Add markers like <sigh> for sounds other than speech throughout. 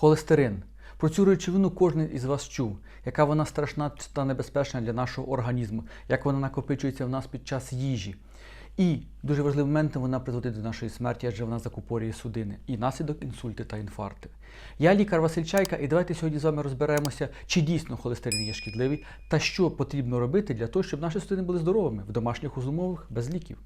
Холестерин. Про цю речовину кожен із вас чув, яка вона страшна та небезпечна для нашого організму, як вона накопичується в нас під час їжі. І дуже важливим моментом вона призводить до нашої смерті, адже вона закупорює судини і наслідок інсульти та інфаркти. Я лікар Василь Чайка, і давайте сьогодні з вами розберемося, чи дійсно холестерин є шкідливий та що потрібно робити для того, щоб наші судини були здоровими в домашніх умовах без ліків.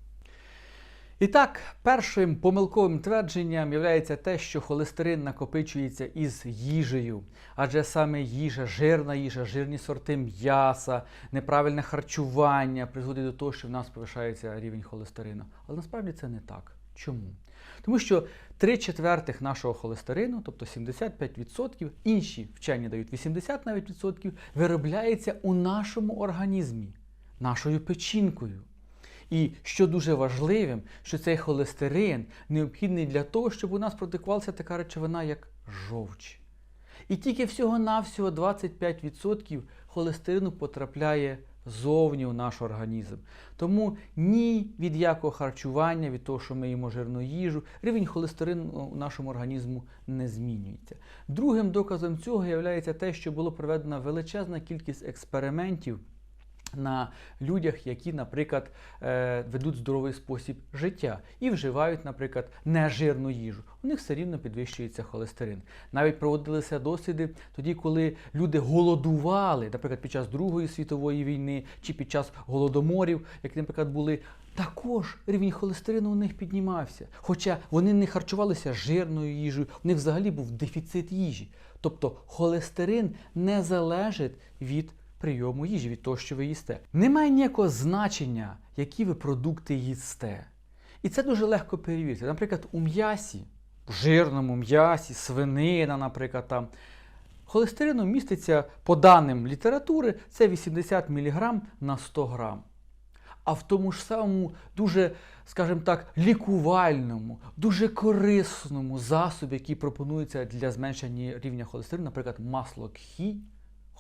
І так, першим помилковим твердженням є те, що холестерин накопичується із їжею, адже саме їжа, жирна їжа, жирні сорти м'яса, неправильне харчування призводить до того, що в нас повишається рівень холестерину. Але насправді це не так. Чому? Тому що 3 четвертих нашого холестерину, тобто 75%, інші вчені дають 80 навіть відсотків, виробляється у нашому організмі, нашою печінкою. І що дуже важливим, що цей холестерин необхідний для того, щоб у нас продукувалася така речовина, як жовч. І тільки всього-навсього 25% холестерину потрапляє зовні у наш організм. Тому ні від якого харчування, від того, що ми їмо жирну їжу, рівень холестерину у нашому організму не змінюється. Другим доказом цього є те, що було проведена величезна кількість експериментів на людях, які, наприклад, е, ведуть здоровий спосіб життя і вживають, наприклад, нежирну їжу. У них все рівно підвищується холестерин. Навіть проводилися досліди тоді, коли люди голодували, наприклад, під час Другої світової війни чи під час голодоморів, як, наприклад, були. Також рівень холестерину у них піднімався. Хоча вони не харчувалися жирною їжею, у них взагалі був дефіцит їжі. Тобто холестерин не залежить від прийому їжі, від того, що ви їсте. Немає ніякого значення, які ви продукти їсте. І це дуже легко перевірити. Наприклад, у м'ясі, в жирному м'ясі, свинина, наприклад, там. Холестерину міститься, по даним літератури, це 80 мг на 100 грам. А в тому ж самому дуже, скажімо так, лікувальному, дуже корисному засобі, який пропонується для зменшення рівня холестерину, наприклад, масло кхі,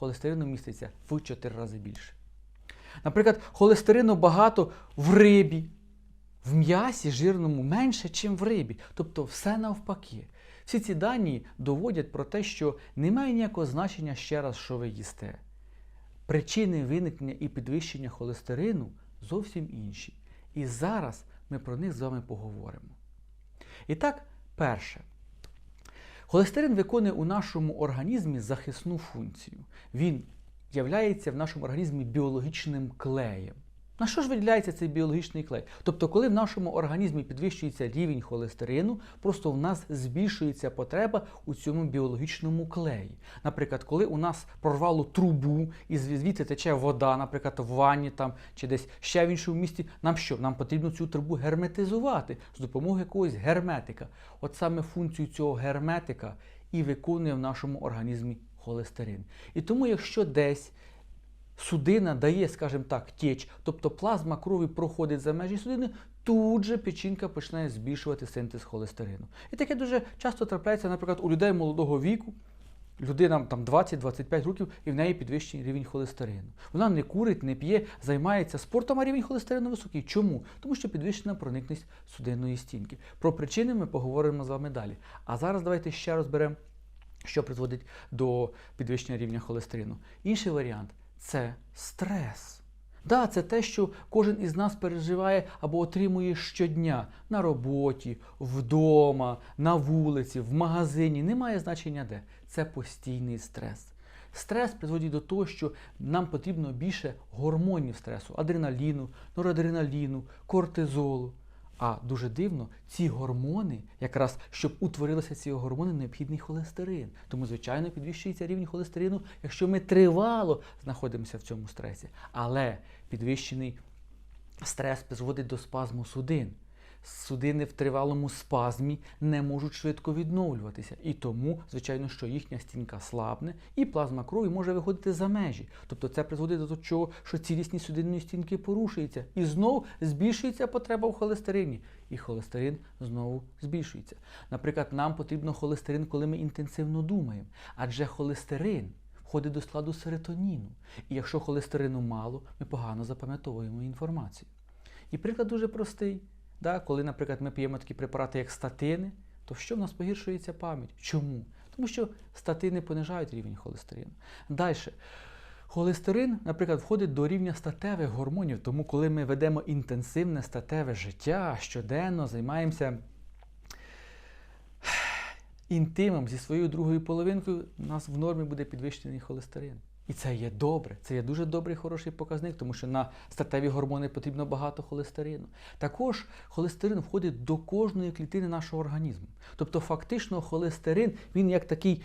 холестерину міститься в 4 рази більше. Наприклад, холестерину багато в рибі, в м'ясі жирному менше, ніж в рибі. Тобто все навпаки. Всі ці дані доводять про те, що немає ніякого значення ще раз, що ви їсте. Причини виникнення і підвищення холестерину зовсім інші. І зараз ми про них з вами поговоримо. І так, перше. Холестерин виконує у нашому організмі захисну функцію. Він являється в нашому організмі біологічним клеєм. На що ж виділяється цей біологічний клей? Тобто, коли в нашому організмі підвищується рівень холестерину, просто в нас збільшується потреба у цьому біологічному клеї. Наприклад, коли у нас прорвало трубу і звідти тече вода, наприклад, в ванні там чи десь ще в іншому місті, нам що? Нам потрібно цю трубу герметизувати з допомогою якогось герметика. От саме функцію цього герметика і виконує в нашому організмі холестерин. І тому, якщо десь судина дає, скажімо так, теч, тобто плазма крові проходить за межі судини, тут же печінка починає збільшувати синтез холестерину. І таке дуже часто трапляється, наприклад, у людей молодого віку. Людина там 20-25 років і в неї підвищений рівень холестерину. Вона не курить, не п'є, займається спортом, а рівень холестерину високий. Чому? Тому що підвищена проникність судинної стінки. Про причини ми поговоримо з вами далі. А зараз давайте ще розберемо, що призводить до підвищення рівня холестерину. Інший варіант це стрес. Да, це те, що кожен із нас переживає або отримує щодня на роботі, вдома, на вулиці, в магазині. Немає значення де. Це постійний стрес. Стрес призводить до того, що нам потрібно більше гормонів стресу, адреналіну, норадреналіну, кортизолу. А дуже дивно, ці гормони, якраз щоб утворилися ці гормони, необхідний холестерин. Тому, звичайно, підвищується рівень холестерину, якщо ми тривало знаходимося в цьому стресі. Але підвищений стрес призводить до спазму судин. Судини в тривалому спазмі не можуть швидко відновлюватися. І тому, звичайно, що їхня стінка слабне, і плазма крові може виходити за межі. Тобто це призводить до того, що цілісність судинної стінки порушується. І знову збільшується потреба в холестерині. І холестерин знову збільшується. Наприклад, нам потрібно холестерин, коли ми інтенсивно думаємо. Адже холестерин входить до складу серотоніну. І якщо холестерину мало, ми погано запам'ятовуємо інформацію. І приклад дуже простий. Да, коли, наприклад, ми п'ємо такі препарати, як статини, то що в нас погіршується пам'ять? Чому? Тому що статини понижають рівень холестерину. Далі. Холестерин, наприклад, входить до рівня статевих гормонів, тому коли ми ведемо інтенсивне статеве життя, щоденно займаємося інтимом зі своєю другою половинкою, у нас в нормі буде підвищений холестерин. І це є добре, це є дуже добрий хороший показник, тому що на статеві гормони потрібно багато холестерину. Також холестерин входить до кожної клітини нашого організму. Тобто, фактично, холестерин він як такий,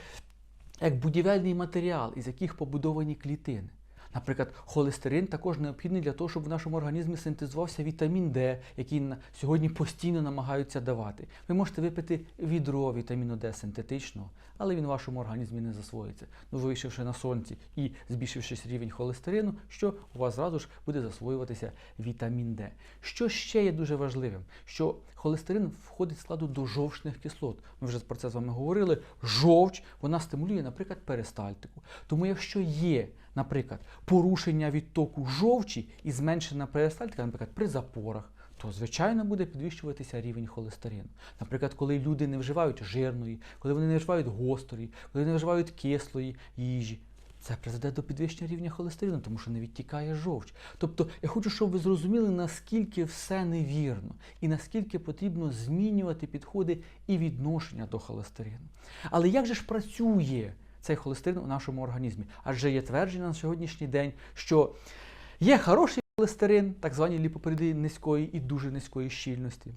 як будівельний матеріал, із яких побудовані клітини. Наприклад, холестерин також необхідний для того, щоб в нашому організмі синтезувався вітамін Д, який сьогодні постійно намагаються давати. Ви можете випити відро вітаміну Д синтетичного, але він в вашому організмі не засвоїться. Ну, вийшовши на сонці і збільшивши рівень холестерину, що у вас зразу ж буде засвоюватися вітамін Д. Що ще є дуже важливим? Що холестерин входить в складу до жовчних кислот. Ми вже про це з вами говорили. Жовч вона стимулює, наприклад, перистальтику. Тому, якщо є, наприклад, порушення відтоку жовчі і зменшена перистальтика, наприклад, при запорах, то звичайно буде підвищуватися рівень холестерину. Наприклад, коли люди не вживають жирної, коли вони не вживають гострої, коли не вживають кислої їжі. Це призведе до підвищення рівня холестерину, тому що не відтікає жовч. Тобто, я хочу, щоб ви зрозуміли, наскільки все невірно і наскільки потрібно змінювати підходи і відношення до холестерину. Але як же ж працює цей холестерин у нашому організмі? Адже є твердження на сьогоднішній день, що є хороший холестерин, так звані ліпоприди низької і дуже низької щільності.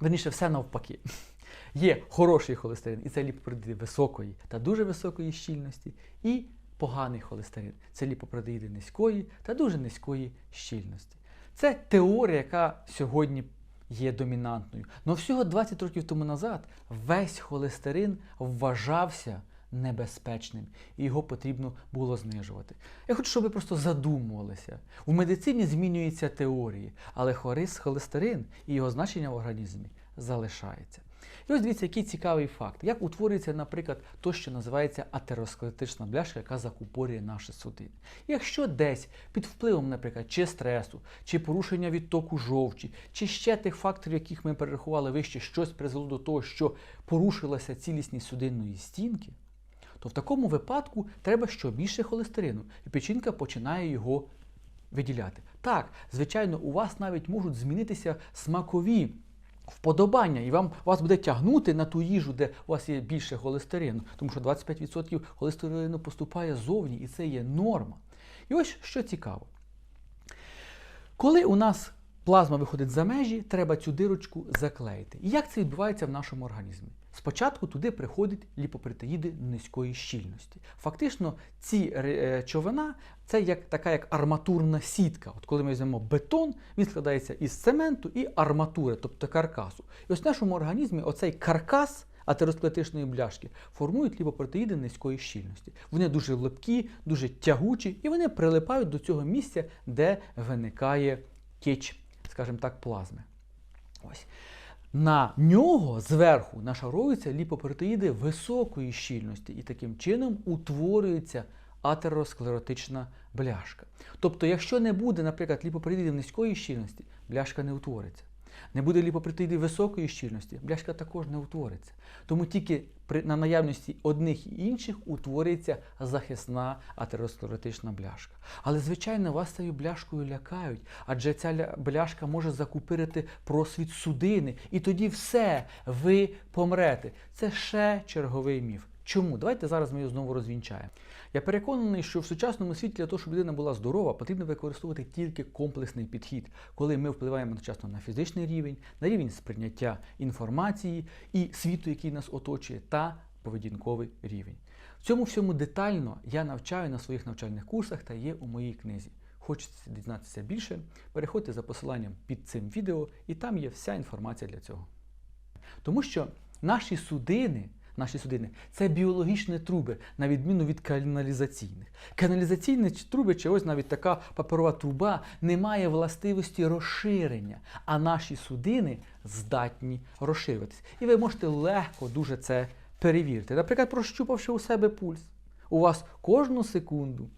Верніше, все навпаки. <laughs> Є хороший холестерин, і це ліпопротеїди високої та дуже високої щільності, і поганий холестерин це ліпопротеїди низької та дуже низької щільності. Це теорія, яка сьогодні є домінантною. Но всього 20 років тому назад весь холестерин вважався небезпечним, і його потрібно було знижувати. Я хочу, щоб ви просто задумувалися. У медицині змінюються теорії, але хорис холестерин і його значення в організмі залишається. І ось дивіться, який цікавий факт. Як утворюється, наприклад, то, що називається атеросклеротична бляшка, яка закупорює наші судини. Якщо десь під впливом, наприклад, чи стресу, чи порушення відтоку жовчі, чи ще тих факторів, яких ми перерахували вище, щось призвело до того, що порушилася цілісність судинної стінки, то в такому випадку треба що більше холестерину, і печінка починає його виділяти. Так, звичайно, у вас навіть можуть змінитися смакові вподобання, і вам вас буде тягнути на ту їжу, де у вас є більше холестерину, тому що 25% холестерину поступає зовні, і це є норма. І ось що цікаво. Коли у нас плазма виходить за межі, треба цю дирочку заклеїти. І як це відбувається в нашому організмі? Спочатку туди приходять ліпопротеїди низької щільності. Фактично, ці речовина це як така як арматурна сітка. От коли ми візьмемо бетон, він складається із цементу і арматури, тобто каркасу. І ось в нашому організмі оцей каркас атеросклетичної бляшки формують ліпопротеїди низької щільності. Вони дуже липкі, дуже тягучі, і вони прилипають до цього місця, де виникає тіч, скажімо так, плазми. Ось. На нього зверху нашаровуються ліпопротеїди високої щільності, і таким чином утворюється атеросклеротична бляшка. Тобто, якщо не буде, наприклад, ліпопротеїдів низької щільності, бляшка не утвориться. Не буде ліпопротеїдів високої щільності, бляшка також не утвориться. Тому тільки при, на наявності одних і інших утворюється захисна атеросклеротична бляшка. Але, звичайно, вас цією бляшкою лякають, адже ця бляшка може закупирити просвіт судини, і тоді все, ви помрете. Це ще черговий міф. Чому? Давайте зараз ми його знову розвінчаємо. Я переконаний, що в сучасному світі для того, щоб людина була здорова, потрібно використовувати тільки комплексний підхід, коли ми впливаємо одночасно на фізичний рівень, на рівень сприйняття інформації і світу, який нас оточує, та поведінковий рівень. В цьому всьому детально я навчаю на своїх навчальних курсах та є у моїй книзі. Хочете дізнатися більше? Переходьте за посиланням під цим відео, і там є вся інформація для цього. Тому що наші судини наші судини. Це біологічні труби, на відміну від каналізаційних. Каналізаційні труби, чи ось навіть така паперова труба, не має властивості розширення, а наші судини здатні розширюватися. І ви можете легко дуже це перевірити. Наприклад, прощупавши у себе пульс. У вас кожну секунду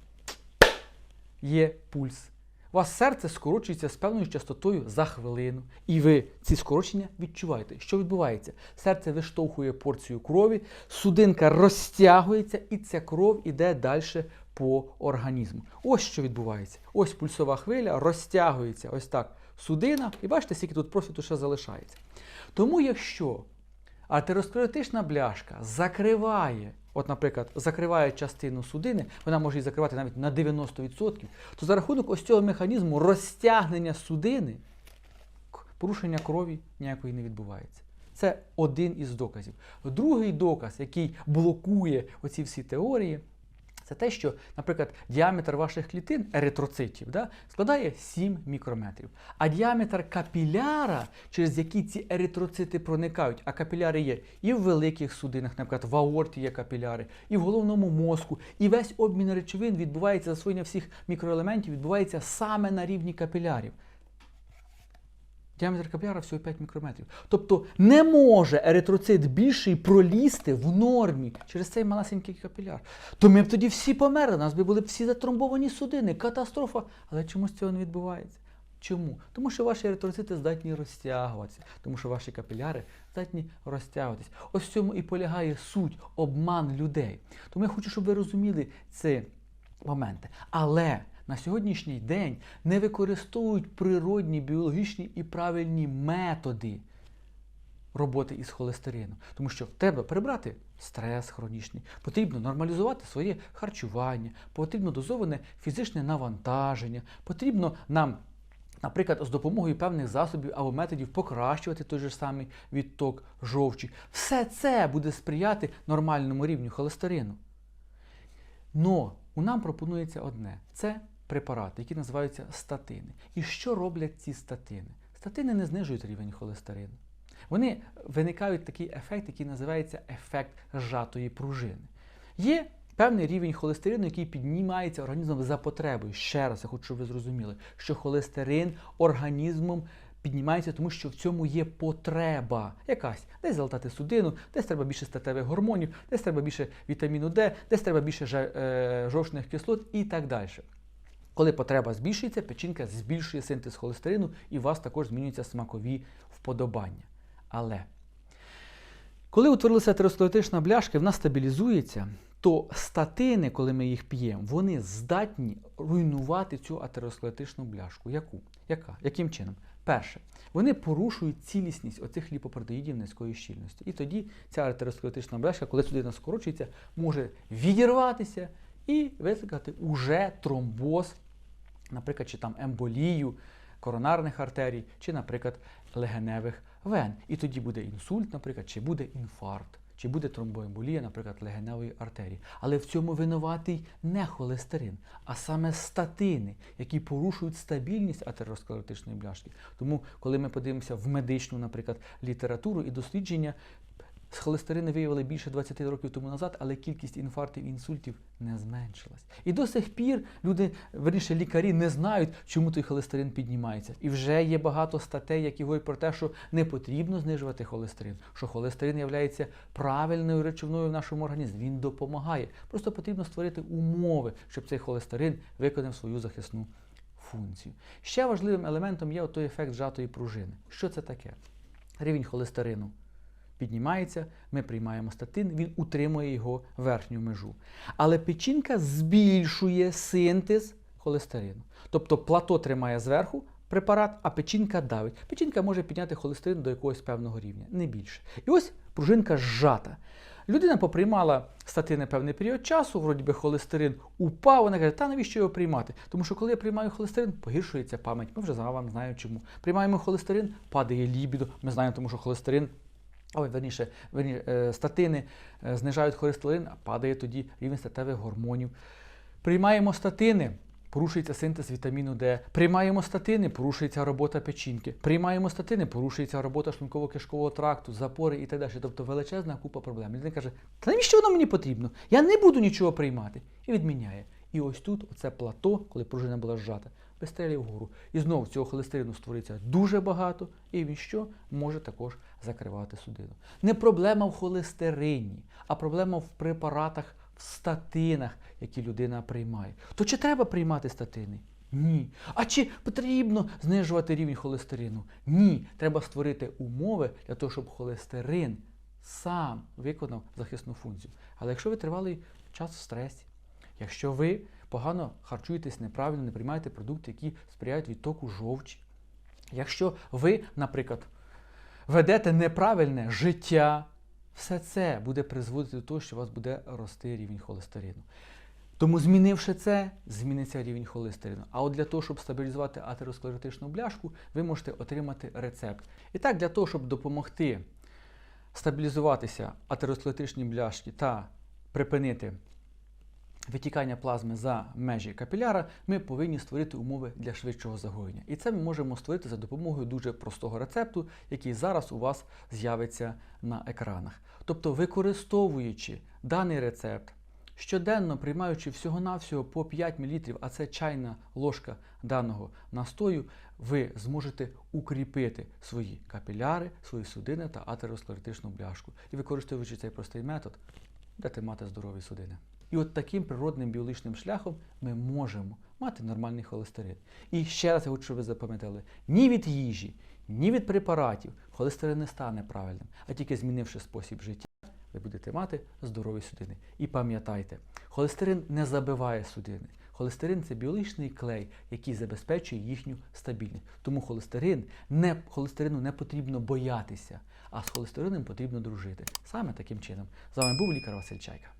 є пульс. У вас серце скорочується з певною частотою за хвилину. І ви ці скорочення відчуваєте. Що відбувається? Серце виштовхує порцію крові, судинка розтягується, і ця кров іде далі по організму. Ось що відбувається. Ось пульсова хвиля розтягується. Ось так. Судина, і бачите, скільки тут просвіту ще залишається. Тому, якщо атеросклеротична бляшка закриває, от, наприклад, закриває частину судини, вона може її закривати навіть на 90%, то за рахунок ось цього механізму розтягнення судини порушення крові ніякої не відбувається. Це один із доказів. Другий доказ, який блокує оці всі теорії, це те, що, наприклад, діаметр ваших клітин, еритроцитів, да, складає 7 мікрометрів. А діаметр капіляра, через який ці еритроцити проникають, а капіляри є і в великих судинах, наприклад, в аорті є капіляри, і в головному мозку, і весь обмін речовин відбувається, засвоєння всіх мікроелементів відбувається саме на рівні капілярів. Діаметр капіляра всього 5 мікрометрів. Тобто не може еритроцит більший пролізти в нормі через цей малесенький капіляр. То ми б тоді всі померли, нас би були всі затромбовані судини, катастрофа. Але чомусь цього не відбувається. Чому? Тому що ваші еритроцити здатні розтягуватися, тому що ваші капіляри здатні розтягуватися. Ось в цьому і полягає суть, обман людей. Тому я хочу, щоб ви розуміли ці моменти. Але на сьогоднішній день не використовують природні, біологічні і правильні методи роботи із холестерином. Тому що треба прибрати стрес хронічний, потрібно нормалізувати своє харчування, потрібно дозоване фізичне навантаження, потрібно нам. Наприклад, з допомогою певних засобів або методів покращувати той же самий відток жовчі. Все це буде сприяти нормальному рівню холестерину. Но у нам пропонується одне: це препарати, які називаються статини. І що роблять ці статини? Статини не знижують рівень холестерину. Вони виникають такий ефект, який називається ефект зжатої пружини. Є певний рівень холестерину, який піднімається організмом за потребою. Ще раз, я хочу, щоб ви зрозуміли, що холестерин організмом піднімається, тому що в цьому є потреба якась. Десь залатати судину, десь треба більше статевих гормонів, десь треба більше вітаміну Д, десь треба більше е, жовчних кислот і так далі. Коли потреба збільшується, печінка збільшує синтез холестерину і у вас також змінюються смакові вподобання. Але коли утворилася атеросклеротична бляшка, вона стабілізується, то статини, коли ми їх п'ємо, вони здатні руйнувати цю атеросклеротичну бляшку. Яку? Яка? Яким чином? Перше, вони порушують цілісність оцих ліпопротеїдів низької щільності. І тоді ця атеросклеротична бляшка, коли судина скорочується, може відірватися і викликати уже тромбоз, наприклад, чи там емболію коронарних артерій, чи, наприклад, легеневих вен. І тоді буде інсульт, наприклад, чи буде інфаркт, чи буде тромбоемболія, наприклад, легеневої артерії. Але в цьому винуватий не холестерин, а саме статини, які порушують стабільність атеросклеротичної бляшки. Тому, коли ми подивимося в медичну, наприклад, літературу і дослідження, з холестерину виявили більше 20 років тому назад, але кількість інфарктів і інсультів не зменшилась. І до сих пір люди, верніше лікарі, не знають, чому той холестерин піднімається. І вже є багато статей, які говорять про те, що не потрібно знижувати холестерин, що холестерин є правильною речовною в нашому організмі. Він допомагає. Просто потрібно створити умови, щоб цей холестерин виконав свою захисну функцію. Ще важливим елементом є той ефект зжатої пружини. Що це таке? Рівень холестерину піднімається, ми приймаємо статин, він утримує його верхню межу. Але печінка збільшує синтез холестерину. Тобто плато тримає зверху препарат, а печінка давить. Печінка може підняти холестерин до якогось певного рівня, не більше. І ось пружинка зжата. Людина поприймала статини певний період часу, вроді би холестерин упав, вона каже, та навіщо його приймати? Тому що коли я приймаю холестерин, погіршується пам'ять. Ми вже за вами знаємо чому. Приймаємо холестерин, падає лібідо. Ми знаємо, тому що холестерин Ой, верніше, верніше, статини е, знижають холестерин, а падає тоді рівень статевих гормонів. Приймаємо статини, порушується синтез вітаміну Д. Приймаємо статини, порушується робота печінки. Приймаємо статини, порушується робота шлунково-кишкового тракту, запори і так далі. Тобто величезна купа проблем. Людина каже, та навіщо воно мені потрібно? Я не буду нічого приймати. І відміняє. І ось тут оце плато, коли пружина була зжата, вистрелює вгору. І знову цього холестерину створиться дуже багато, і він що може також закривати судину. Не проблема в холестерині, а проблема в препаратах, в статинах, які людина приймає. То чи треба приймати статини? Ні. А чи потрібно знижувати рівень холестерину? Ні. Треба створити умови для того, щоб холестерин сам виконав захисну функцію. Але якщо ви тривалий час в стресі, якщо ви погано харчуєтесь неправильно, не приймаєте продукти, які сприяють відтоку жовчі, якщо ви, наприклад, ведете неправильне життя, все це буде призводити до того, що у вас буде рости рівень холестерину. Тому, змінивши це, зміниться рівень холестерину. А от для того, щоб стабілізувати атеросклеротичну бляшку, ви можете отримати рецепт. І так, для того, щоб допомогти стабілізуватися атеросклеротичній бляшці та припинити витікання плазми за межі капіляра, ми повинні створити умови для швидшого загоєння. І це ми можемо створити за допомогою дуже простого рецепту, який зараз у вас з'явиться на екранах. Тобто, використовуючи даний рецепт, щоденно приймаючи всього-навсього по 5 мл, а це чайна ложка даного настою, ви зможете укріпити свої капіляри, свої судини та атеросклеротичну бляшку. І використовуючи цей простий метод, будете мати здорові судини. І от таким природним біологічним шляхом ми можемо мати нормальний холестерин. І ще раз я хочу, щоб ви запам'ятали: ні від їжі, ні від препаратів холестерин не стане правильним, а тільки змінивши спосіб життя, ви будете мати здорові судини. І пам'ятайте, холестерин не забиває судини. Холестерин це біологічний клей, який забезпечує їхню стабільність. Тому холестерин не, холестерину не потрібно боятися, а з холестерином потрібно дружити. Саме таким чином. З вами був лікар Василь Чайка.